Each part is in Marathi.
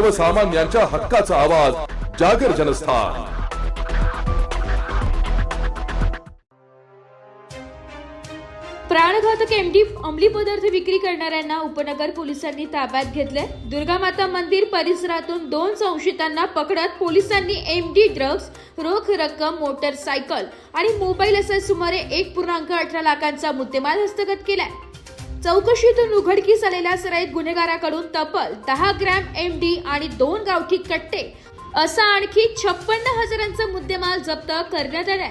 सर्वसामान्यांच्या हक्काचा आवाज जागर जनस्थान. प्राणघातक एमडी अंमली पदार्थ विक्री करणाऱ्यांना उपनगर पोलिसांनी ताब्यात घेतले दुर्गामाता मंदिर परिसरातून दोन संशयितांना पकडत पोलिसांनी एमडी ड्रग्ज रोख रक्कम मोटरसायकल आणि मोबाईल असा सुमारे एक पूर्णांक अठरा लाखांचा मुद्देमाल हस्तगत केलाय. चौकशीतून उघडकीस आलेल्या सराईत गुन्हेगाराकडून तब्बल दहा ग्रॅम एम डी आणि दोन गावठी कट्टे असा आणखी छप्पन्न हजारांचा मुद्देमाल जप्त करण्यात आलाय.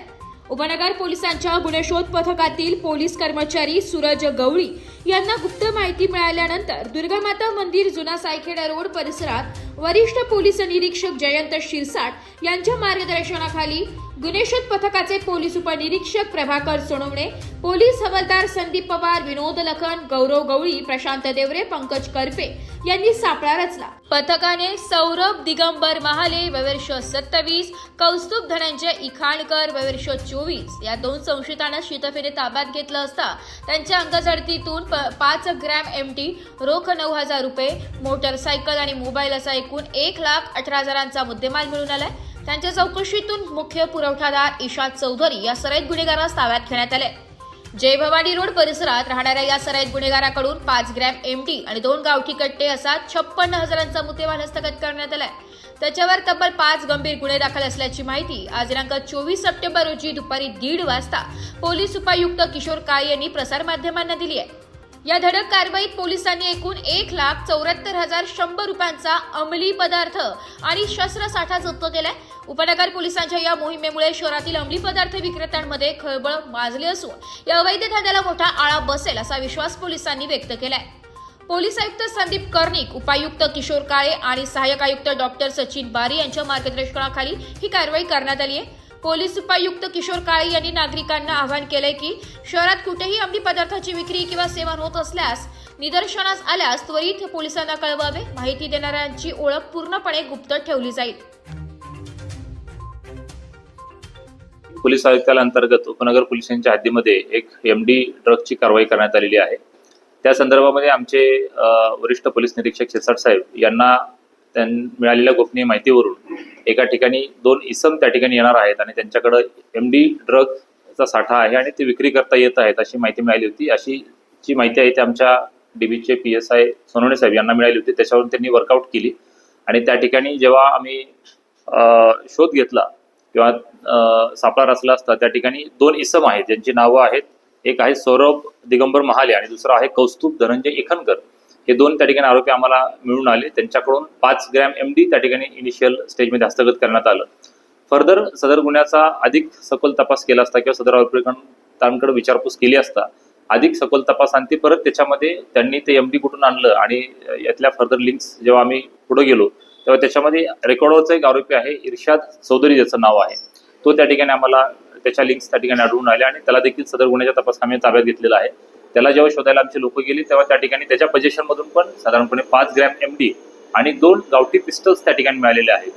उपनगर पोलिसांच्या गुणशोध पथकातील पोलीस कर्मचारी सूरज गवळी यांना गुप्त माहिती मिळाल्यानंतर दुर्गामाता मंदिर जुना सायखेडा रोड परिसरात वरिष्ठ पोलीस निरीक्षक जयंत शिरसाट यांच्या मार्गदर्शनाखाली गुन्हेशोध पथकाचे पोलीस उपनिरीक्षक प्रभाकर सोनवणे पोलीस हवालदार संदीप पवार विनोद लखन गौरव गवळी प्रशांत देवरे पंकज करपे यांनी सापळा रचला. पथकाने सौरभ दिगंबर महाले वैवर्ष सत्तावीस कौस्तुभ धनंजय इखाणकर वैवर्ष चोवीस या दोन संशयितांना शीतफेने ताब्यात घेतलं असता त्यांच्या अंगझडतीतून प- पाच ग्रॅम एम टी रोख नऊ हजार रुपये मोटरसायकल आणि मोबाईल असा एकूण एक लाख अठरा हजारांचा मुद्देमाल मिळून आलाय. त्यांच्या चौकशीतून मुख्य पुरवठादार इशाद चौधरी या सराईत गुन्हेगारास ताब्यात घेण्यात आले. जयभवानी रोड परिसरात राहणाऱ्या या सराईत गुन्हेगाराकडून पाच ग्रॅम एमटी आणि दोन गावठी कट्टे असा छप्पन्न हजारांचा मुद्देमाल हस्तगत करण्यात आलाय. त्याच्यावर तब्बल पाच गंभीर गुन्हे दाखल असल्याची माहिती आज दिनांक चोवीस सप्टेंबर रोजी दुपारी दीड वाजता पोलीस उपायुक्त किशोर काळे यांनी प्रसारमाध्यमांना दिली आहे. या धडक कारवाईत पोलिसांनी एकूण एक लाख चौऱ्याहत्तर हजार शंभर रुपयांचा अंमली पदार्थ आणि शस्त्रसाठा जप्त केलाय. उपनगर पोलिसांच्या या मोहिमेमुळे शहरातील अंमली पदार्थ विक्रेत्यांमध्ये खळबळ माजली असून या अवैध धंद्याला मोठा आळा बसेल असा विश्वास पोलिसांनी व्यक्त केलाय. पोलीस आयुक्त संदीप कर्णिक उपायुक्त किशोर काळे आणि सहाय्यक आयुक्त डॉक्टर सचिन बारी यांच्या मार्गदर्शनाखाली ही कारवाई करण्यात आली आहे. पोलीस उपायुक्त किशोर काळे यांनी नागरिकांना आवाहन केलंय की शहरात कुठेही अंमली पदार्थाची विक्री किंवा सेवन होत असल्यास निदर्शनास आल्यास त्वरित पोलिसांना कळवावे. माहिती देणाऱ्यांची ओळख पूर्णपणे गुप्त ठेवली जाईल. पोलीस आयुक्तालयांतर्गत उपनगर पोलिसांच्या हद्दीमध्ये एक एम डी ड्रगची कारवाई करण्यात आलेली आहे. त्या संदर्भामध्ये आमचे वरिष्ठ पोलीस निरीक्षक शिरसाट साहेब यांना त्यां मिळालेल्या गोपनीय माहितीवरून एका ठिकाणी दोन इसम त्या ठिकाणी येणार आहेत आणि त्यांच्याकडं एम डी ड्रगचा साठा आहे आणि ते विक्री करता येत आहेत अशी माहिती मिळाली होती. अशी जी माहिती आहे ती आमच्या डीबीचे पी एस आय सोनवणे साहेब यांना मिळाली होती. त्याच्यावरून त्यांनी वर्कआउट केली. आणि त्या ठिकाणी जेव्हा आम्ही शोध घेतला किंवा सापळा रचला असता त्या ठिकाणी दोन इसम आहेत. ज्यांची नावं आहेत. एक आहे सौरभ दिगंबर महाले आणि दुसरा आहे कौस्तुभ धनंजय इखनकर. हे दोन त्या ठिकाणी आरोपी आम्हाला मिळून आले. त्यांच्याकडून पाच ग्रॅम एम डी त्या ठिकाणी इनिशियल स्टेजमध्ये हस्तगत करण्यात आलं. फर्दर सदर गुन्ह्याचा अधिक सखोल तपास केला असता किंवा सदर आरोपीकडे विचारपूस केली असता अधिक सखोल तपासांती परत त्याच्यामध्ये त्यांनी ते एम डी कुठून आणलं आणि यातल्या फर्दर लिंक्स जेव्हा आम्ही पुढे गेलो तेव्हा त्याच्यामध्ये रेकॉर्डवरचा एक आरोपी आहे इर्शाद चौधरी ज्याचं नाव आहे. तो त्या ठिकाणी आम्हाला त्याच्या लिंक्स त्या ठिकाणी आढळून आल्या आणि त्याला देखील सदर गुन्ह्याच्या तपास आम्ही ताब्यात घेतलेला आहे. त्याला जेव्हा शोधायला आमचे लोक गेली तेव्हा त्या ठिकाणी त्याच्या पोझिशन मधून पण साधारणपणे पाच ग्रॅम एम डी आणि दोन गावठी पिस्टल्स त्या ठिकाणी मिळालेले आहेत.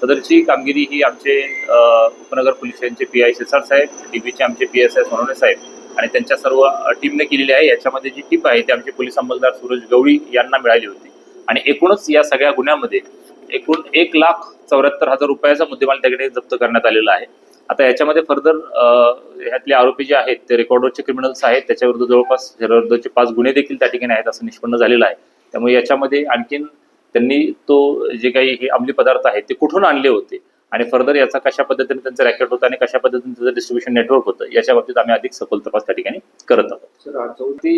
सदरची कामगिरी ही आमचे उपनगर उपनगर पोलिसांचे पी आय शिरसाट साहेब डीबीचे आमचे पी एस आय सोनवणे साहेब आणि त्यांच्या सर्व टीमने केलेली आहे. याच्यामध्ये जी टीप आहे ती आमचे पोलीस अंमलदार सूरज गवळी यांना मिळाली होती. आणि एकूणच या सगळ्या गुन्ह्यामध्ये एकूण एक लाख चौऱ्याहत्तर हजार रुपयाचा मुद्देमाल त्याकडे जप्त करण्यात आलेला आहे. आता याच्यामध्ये फर्दर ह्यातले आरोपी जे आहेत ते रेकॉर्डवरचे क्रिमिनल्स आहेत. त्याच्याविरुद्ध जवळपास विरुद्धचे पाच गुन्हे देखील त्या ठिकाणी आहेत असं निष्पन्न झालेलं आहे. त्यामुळे याच्यामध्ये आणखीन त्यांनी तो जे काही हे अंमली पदार्थ आहेत ते कुठून आणले होते? आणि फर्दर याचा कशा पद्धतीने त्यांचं रॅकेट होतं आणि कशा पद्धतीने त्याचं डिस्ट्रीब्युशन नेटवर्क होतं याच्या बाबतीत आम्ही अधिक सखोल तपास त्या ठिकाणी करत आहोत.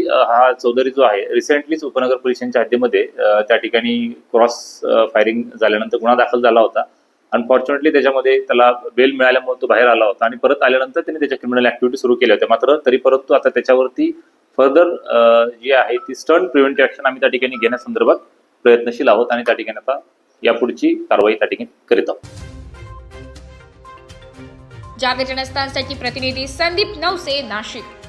अ, हा चौधरी जो आहे रिसेंटलीच उपनगर पोलिसांच्या हद्दीमध्ये त्या ठिकाणी क्रॉस फायरिंग झाल्यानंतर गुन्हा दाखल झाला होता. अनफॉर्च्युनेटली त्याच्यामध्ये त्याला बेल मिळाल्यामुळे तो बाहेर आला होता. आणि परत आल्यानंतर त्याने त्याच्या क्रिमिनल ऍक्टिव्हिटी सुरू केल्या होत्या. मात्र तरी परंतु आता त्याच्यावरती फर्दर जी आहे ती स्टर्न प्रिव्हेंटिव्ह ऍक्शन आम्ही त्या ठिकाणी घेण्यासंदर्भात प्रयत्नशील आहोत आणि त्या ठिकाणी आता यापुढची कारवाई त्या ठिकाणी करीत आहोत. जागर जनस्थानसाठी प्रतिनिधी संदीप नवसे नाशिक.